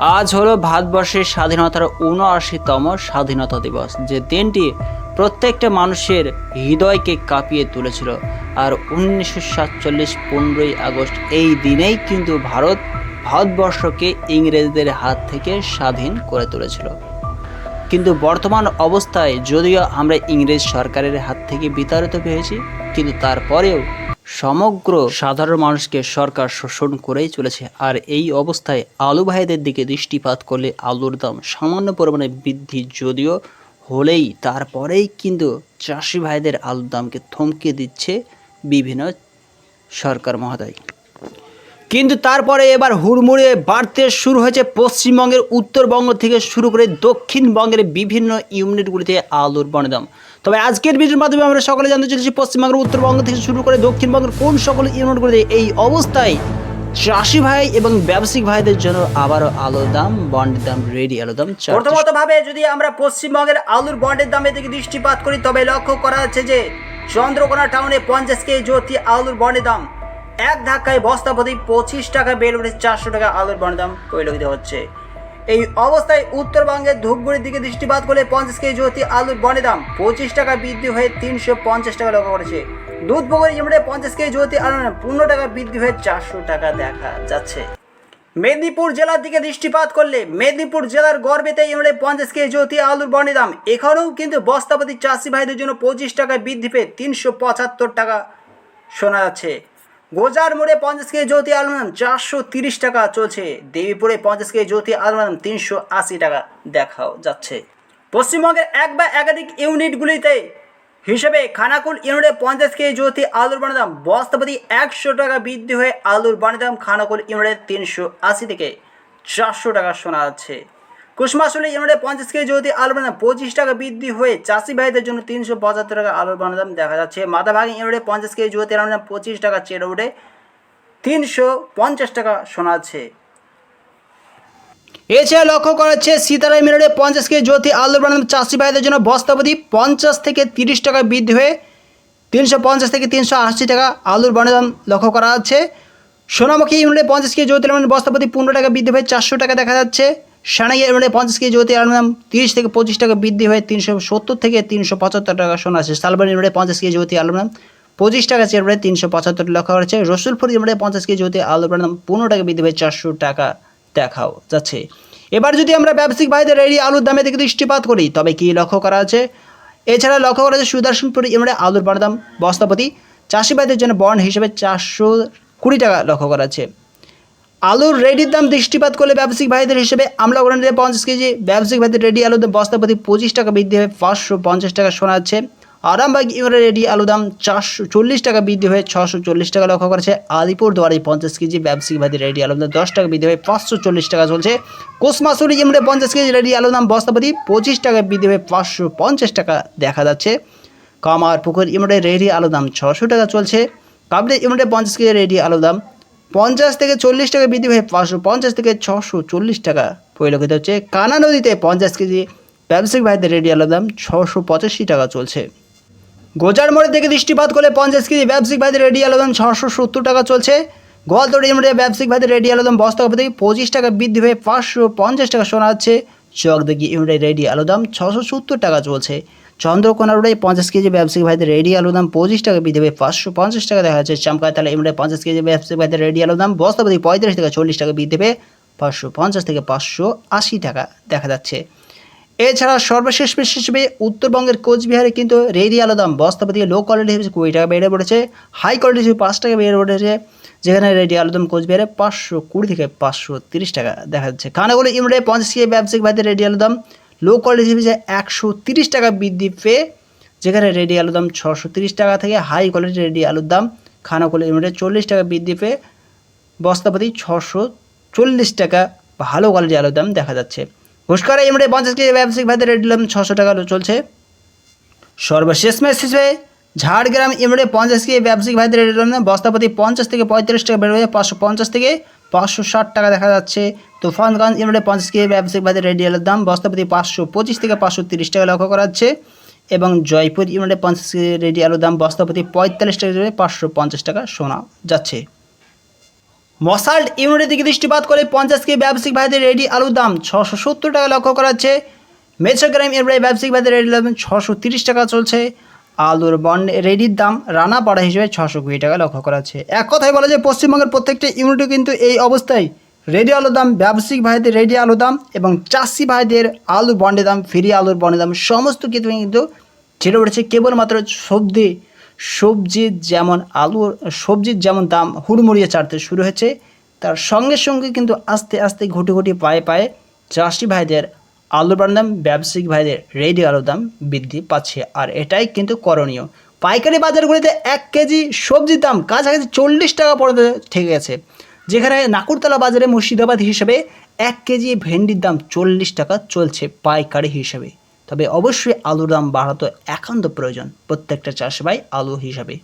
আজ হলো ভারতবর্ষের স্বাধীনতার উনআশিতম স্বাধীনতা দিবস। যে দিনটি প্রত্যেকটা মানুষের হৃদয়কে কাঁপিয়ে তুলেছিল। আর উনিশশো সাতচল্লিশ পনেরোই আগস্ট এই দিনেই কিন্তু ভারত ভারতবর্ষকে ইংরেজদের হাত থেকে স্বাধীন করে তুলেছিল। কিন্তু বর্তমান অবস্থায় যদিও আমরা ইংরেজ সরকারের হাত থেকে বিতাড়িত পেয়েছি কিন্তু তারপরেও সমগ্র সাধারণ মানুষকে সরকার শোষণ করেই চলেছে। আর এই অবস্থায় আলু ভাইদের দিকে দৃষ্টিপাত করলে আলুর দাম সামান্য পরিমাণে বৃদ্ধি যদিও হলেই তারপরেই কিন্তু চাষি ভাইদের আলুর দামকে থমকে দিচ্ছে বিভিন্ন সরকার মহোদয়। কিন্তু তারপরে এবার হুড়মুড়ে বাড়তে শুরু হয়েছে পশ্চিমবঙ্গের উত্তরবঙ্গ থেকে শুরু করে দক্ষিণবঙ্গের বিভিন্ন ইউনিটগুলিতে আলুর বনদাম। তবে আজকের ভিডিওর মাধ্যমে আমরা সকলে জানতে চলেছি পশ্চিমবঙ্গের উত্তরবঙ্গ থেকে শুরু করে দক্ষিণবঙ্গের কোন সকল ইউনিটগুলিতে এই অবস্থায় চাষি ভাই এবং ব্যবসায়িক ভাইদের জন্য আবারও আলুর দাম, বন্ডের দাম, রেডি আলুর দাম প্রথমত ভাবে যদি আমরা পশ্চিমবঙ্গের আলুর বন্ডের দামের দিকে দৃষ্টিপাত করি, তবে লক্ষ্য করা যাচ্ছে যে চন্দ্রকোনা টাউনে পঞ্চাশ কেজি জ্যোতি আলুর বন্ডের দাম। এক ধাক্কায় বস্তা প্রতি পঁচিশ টাকা বেড়ে উঠে চারশো টাকা আলুর বন্ডের দাম পরিলক্ষিত হচ্ছে। এই অবস্থায় উত্তরবঙ্গের ধূপগুড়ির দিকে দৃষ্টিপাত করলে পঞ্চাশ কেজি জ্যোতি আলুর বন্ডের দাম পঁচিশ টাকা বৃদ্ধি হয়ে তিনশো পঞ্চাশ টাকা লক্ষ্য করেছে। দুধপুকুরি ইউনিটে পঞ্চাশ কেজি জ্যোতি আলুর পনেরো টাকা বৃদ্ধি হয়ে চারশো টাকা দেখা যাচ্ছে। মেদিনীপুর জেলার দিকে দৃষ্টিপাত করলে মেদিনীপুর জেলার গর্বেতে ইউনিটে পঞ্চাশ কেজি জ্যোতি আলুর বন্ডের দাম এখানেও কিন্তু বস্তাপতি চাষি ভাইদের জন্য পঁচিশ টাকা বৃদ্ধি পেয়ে তিনশো পঁচাত্তর টাকা শোনা যাচ্ছে। গোজার মোড়ে পঞ্চাশ কেজি জ্যোতি আলুর দাম চারশো তিরিশ টাকা চলছে। দেবীপুরে পঞ্চাশ কেজি জ্যোতি আলুর দাম তিনশো আশি টাকা দেখাও যাচ্ছে। পশ্চিমবঙ্গের এক বা একাধিক ইউনিটগুলিতে হিসেবে খানাকুল ইউনিটে পঞ্চাশ কেজি জ্যোতি আলুর বানের দাম বস্তাপতি একশো টাকা বৃদ্ধি হয়ে আলুর বানের দাম খানাকুল ইউনিটে তিনশো আশি থেকে চারশো টাকা শোনা যাচ্ছে। কুসমাশুলি ইউনিটে পঞ্চাশ কেজি জ্যোতি আলুর বানের পঁচিশ টাকা বৃদ্ধি হয়ে চাষি ভাইদের জন্য তিনশো পঁচাত্তর টাকা আলুর বানের দাম দেখা যাচ্ছে। মাথাভাগি ইউনিটে পঞ্চাশ কেজি জ্যোতি আলুর দাম পঁচিশ টাকা চেড়ে উঠে তিনশো পঞ্চাশ টাকা শোনা যাচ্ছে এছাড়া লক্ষ্য করা হচ্ছে সীতারাই মিনারে পঞ্চাশ কেজি জ্যোতি আলুর বানাম চাষি ভাইদের জন্য বস্তাপতি পঞ্চাশ থেকে তিরিশ টাকা বৃদ্ধি হয়ে তিনশো পঞ্চাশ থেকে তিনশো আশি টাকা আলুর বানের দাম লক্ষ্য করা যাচ্ছে। সোনামুখী ইউনিটে পঞ্চাশ কেজি জ্যোতি বস্তাপতি পনেরো টাকা বৃদ্ধি হয়ে চারশো টাকা দেখা যাচ্ছে। সানাইয়া ইউনিটে পঞ্চাশ কেজি জ্যোতি আলুর দাম তিরিশ থেকে পঁচিশ টাকা বৃদ্ধি হয়ে, তিনশো সত্তর থেকে তিনশো পঁচাত্তর টাকা শোনা আছে। সালবার ইউনিটে পঞ্চাশ কেজি জ্যোতি আলুর দাম পঁচিশ টাকা চেয়ে তিনশো পঁচাত্তর লক্ষ্য করা যাচ্ছে রসুলপুর ইউনিটে পঞ্চাশ কেজি জ্যোতি আলুর পনেরো টাকা বৃদ্ধি হয়ে চারশো টাকা দেখাও যাচ্ছে। এবার যদি আমরা ব্যবসায়িক ভাইদের এই আলুর দামে দিকে দৃষ্টিপাত করি, তবে কি লক্ষ্য করা আছে? এছাড়া লক্ষ্য করা আছে সুদর্শনপুর ইমরে আলুর বাড় দাম বস্তাপতি। চাষি ভাইদের জন্য বন্ড হিসেবে চারশো কুড়ি টাকা লক্ষ্য করা আছে। আলুর রেডির দাম দৃষ্টিপাত করলে ব্যবসায়িক ভাইদের হিসেবে আমরা ওখানে পঞ্চাশ কেজি, ব্যবসায়িক ভাইদের রেডি আলুর দাম বস্তাপতি পঁচিশ টাকা বৃদ্ধি হয়ে পাঁচশো পঞ্চাশ টাকা শোনা যাচ্ছে। আরামবাগ ইউরে রেডি আলু দাম চারশো চল্লিশ টাকা বৃদ্ধি হয়ে ছশো চল্লিশ টাকা লক্ষ্য করেছে। আলিপুর দুয়ারে পঞ্চাশ কেজি ব্যবসায়িক ভাইদের রেডি আলু দাম দশ টাকা বৃদ্ধি হয়ে পাঁচশো চল্লিশ টাকা চলছে। কোসমাসুরি ইমরে পঞ্চাশ কেজি রেডি আলু দাম বস্তাপতি পঁচিশ টাকা বৃদ্ধি হয়ে পাঁচশো পঞ্চাশ টাকা দেখা যাচ্ছে। কামার পুকুর ইমরে রেডি আলু দাম ছশো টাকা চলছে। কাবলি ইমরে পঞ্চাশ কেজি রেডি আলু দাম পঞ্চাশ থেকে চল্লিশ টাকা বৃদ্ধি হয়ে পাঁচশো পঞ্চাশ থেকে ছশো চল্লিশ টাকা পরিলক্ষিত হচ্ছে। কানা নদীতে পঞ্চাশ কেজি ব্যবসায়িক ভাইদের রেডি আলুর দাম ছশো পঁচাশি টাকা চলছে। গোজার মোড়ের থেকে দৃষ্টিপাত করলে পঞ্চাশ কেজি ব্যবসায়িক ভাইদের রেডি আলুদম ছশো সত্তর টাকা চলছে। গোয়ালতোড় ইমরে ব্যবসায়িক ভাইদের রেডি আলুদম বস্তা থেকে পঁচিশ টাকা বৃদ্ধি হয়ে পাঁচশো পঞ্চাশ টাকা শোনা যাচ্ছে। চকদিঘি ইমরে রেডি দাম ছশো সত্তর টাকা চলছে। চন্দ্রকোনা রোডে পঞ্চাশ কেজি ব্যবসায়িক ভাইদের রেডি আলুদাম পঁচিশ টাকা বৃদ্ধি হয়ে পাঁচশো পঞ্চাশ টাকা দেখা যাচ্ছে। চামকাতলা ইমরে পঞ্চাশ কেজি ব্যবসায়িক ভাইদের রেডি আলুদাম বস্তাপতি পঁয়ত্রিশ থেকে চল্লিশ টাকা বৃদ্ধি পেয়ে পাঁচশো পঞ্চাশ থেকে পাঁচশো আশি টাকা দেখা যাচ্ছে। এছাড়া সর্বশেষ পেশ হিসেবে উত্তরবঙ্গের কোচবিহারে কিন্তু রেডি আলু দাম বস্তাপতি লো কোয়ালিটি হিসেবে কুড়ি টাকা বেড়ে পড়েছে। হাই কোয়ালিটি হিসেবে পাঁচ টাকা বেড়ে পড়েছে। যেখানে রেডি আলু দাম কোচবিহারে পাঁচশো কুড়ি থেকে পাঁচশো তিরিশ টাকা দেখা যাচ্ছে। খানাগুলো ইমরে পঞ্চাশ কেজি ব্যবসায়িক ভাইদের রেডি আলু দাম লো কোয়ালিটি হিসেবে একশো তিরিশ টাকা বৃদ্ধি পেয়ে যেখানে রেডি আলুর দাম ছশো তিরিশ টাকা থেকে হাই কোয়ালিটি রেডি আলুর দাম খানাকুলো ইমরে চল্লিশ টাকা বৃদ্ধি পেয়ে বস্তাপতি ছশো চল্লিশ টাকা ভালো কোয়ালিটি আলুর দাম দেখা যাচ্ছে। ঘুষকরা ইমরে পঞ্চাশ কেজি ব্যবসায়িক ভাইদের রেট দাম ছশো টাকা চলছে। সর্বশেষ ম্যাচ হিসেবে ঝাড়গ্রাম ইমরে পঞ্চাশ কেজি ব্যবসায়িক ভাইদের রেট দাম বস্তাপতি পঞ্চাশ থেকে পঁয়ত্রিশ টাকা হয়ে পাঁচশো পঞ্চাশ থেকে পাঁচশো ষাট টাকা দেখা যাচ্ছে। তুফানগঞ্জ ইমরে পঞ্চাশ কেজি ব্যবসায়িক ভাইদের রেডিয়ালের দাম বস্তাপতি পাঁচশো পঁচিশ থেকে পাঁচশো তিরিশ টাকা লক্ষ্য করা যাচ্ছে এবং জয়পুর ইমরে পঞ্চাশ কেজি রেডি আলুর দাম বস্তাপতি পঁয়তাল্লিশ টাকা পাঁচশো পঞ্চাশ টাকা শোনা যাচ্ছে। মশাল্ট ইউনিটের দিকে দৃষ্টিপাত করে পঞ্চাশ কেজি ব্যবসায়িক ভাইদের রেডি আলুর দাম ছশো সত্তর টাকা লক্ষ্য করা যাচ্ছে। মেছোগ্রাম এর ব্যবসায়িক ভাইদের রেডি দাম ছশো তিরিশ টাকা চলছে। আলুর বন্ড রেডির দাম রানা পাড়া হিসেবে ছশো কুড়ি টাকা লক্ষ্য করা হচ্ছে এক কথায় বলা যায়, পশ্চিমবঙ্গের প্রত্যেকটা ইউনিটে কিন্তু এই অবস্থায় রেডি আলুর দাম, ব্যবসায়িক ভাইদের রেডি আলুর দাম এবং চাষি ভাইদের আলু বন্ডের দাম, ফিরি আলুর বন্ডের দাম, সমস্ত কিছু কিন্তু ছেড়ে উঠেছে কেবলমাত্র সবজি সবজির যেমন আলুর সবজির যেমন দাম হুড়মুড়িয়ে চাড়তে শুরু হয়েছে, তার সঙ্গে সঙ্গে কিন্তু আস্তে আস্তে ঘুটে ঘুটে পায়ে পায়ে চাষি ভাইদের আলুর দাম ব্যবসায়িক ভাইদের রেডি আলুর দাম বৃদ্ধি পাচ্ছে, আর এটাই কিন্তু করণীয়। পাইকারি বাজারগুলিতে এক কেজি সবজির দাম কাছাকাছি চল্লিশ টাকা পর্যন্ত থেকে গেছে। যেখানে নাকুরতলা বাজারে মুর্শিদাবাদ হিসেবে এক কেজি ভেন্ডির দাম চল্লিশ টাকা চলছে পাইকারি হিসেবে। তবে অবশ্যই আলুর দাম বাড়াতো একান্ত প্রয়োজন প্রত্যেকটা চাষবাই আলু হিসাবে।